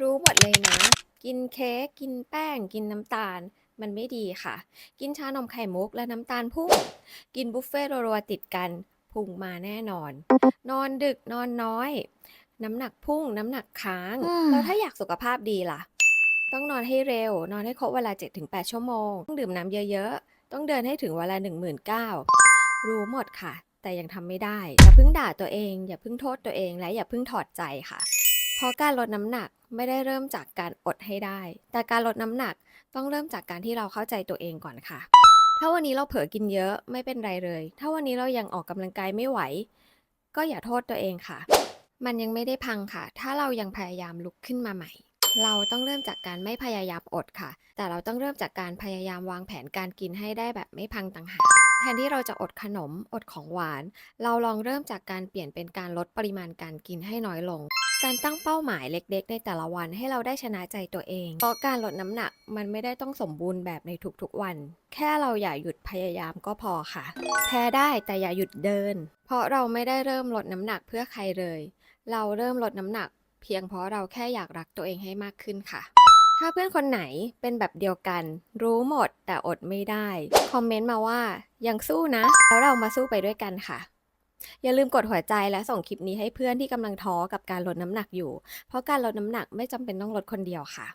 รู้หมดเลยนะ กินเค้กกินแป้ง กินน้ำตาล มันไม่ดีค่ะ กินชานมไข่มุกและน้ำตาลพุ่ง กินบุฟเฟ่ต์รัวๆติดกันพุงมาแน่นอน นอนดึกนอนน้อย น้ำหนักพุ่ง น้ำหนักค้างอืมแล้วถ้าอยากสุขภาพดีล่ะ ต้องนอนให้เร็ว นอนให้ครบเวลา 7-8 ชั่วโมง ต้องดื่มน้ำเยอะๆ ต้องเดินให้ถึงเวลา 19,000รู้หมดค่ะ แต่ยังทำไม่ได้ อย่าเพิ่งด่าตัวเอง อย่าเพิ่งโทษตัวเอง และอย่าเพิ่งถอดใจค่ะ เพราะการลดน้ำหนักไม่ได้เริ่มจากการอดให้ได้ แต่การลดน้ำหนักต้องเริ่มจากการที่เราเข้าใจตัวเองก่อนค่ะ ถ้าวันนี้เราเผลอกินเยอะไม่เป็นไรเลย ถ้าวันนี้เรายังออกกำลังกายไม่ไหว ก็อย่าโทษตัวเองค่ะ มันยังไม่ได้พังค่ะ ถ้าเรายังพยายามลุกขึ้นมาใหม่ เราต้องเริ่มจากการไม่พยายามอดค่ะ แต่เราต้องเริ่มจากการพยายามวางแผนการกินให้ได้แบบไม่พังต่างหากแทนที่เราจะอดขนมอดของหวาน เราลองเริ่มจากการเปลี่ยนเป็นการลดปริมาณการกินให้น้อยลง การตั้งเป้าหมายเล็ก ๆ ในแต่ละวันให้เราได้ชนะใจตัวเอง เพราะการลดน้ำหนักมันไม่ได้ต้องสมบูรณ์แบบในทุกๆวัน แค่เราอย่าหยุดพยายามก็พอค่ะ แพ้ได้แต่อย่าหยุดเดิน เพราะเราไม่ได้เริ่มลดน้ำหนักเพื่อใครเลย เราเริ่มลดน้ำหนัก เพียงเพราะเราแค่อยากรักตัวเองให้มากขึ้นค่ะ ถ้าเพื่อนคนไหนเป็นแบบเดียวกัน รู้หมดแต่อดไม่ได้ คอมเมนต์มาว่ายังสู้นะ แล้วเรามาสู้ไปด้วยกันค่ะ อย่าลืมกดหัวใจและส่งคลิปนี้ให้เพื่อนที่กำลังท้อกับการลดน้ำหนักอยู่ เพราะการลดน้ำหนักไม่จำเป็นต้องลดคนเดียวค่ะ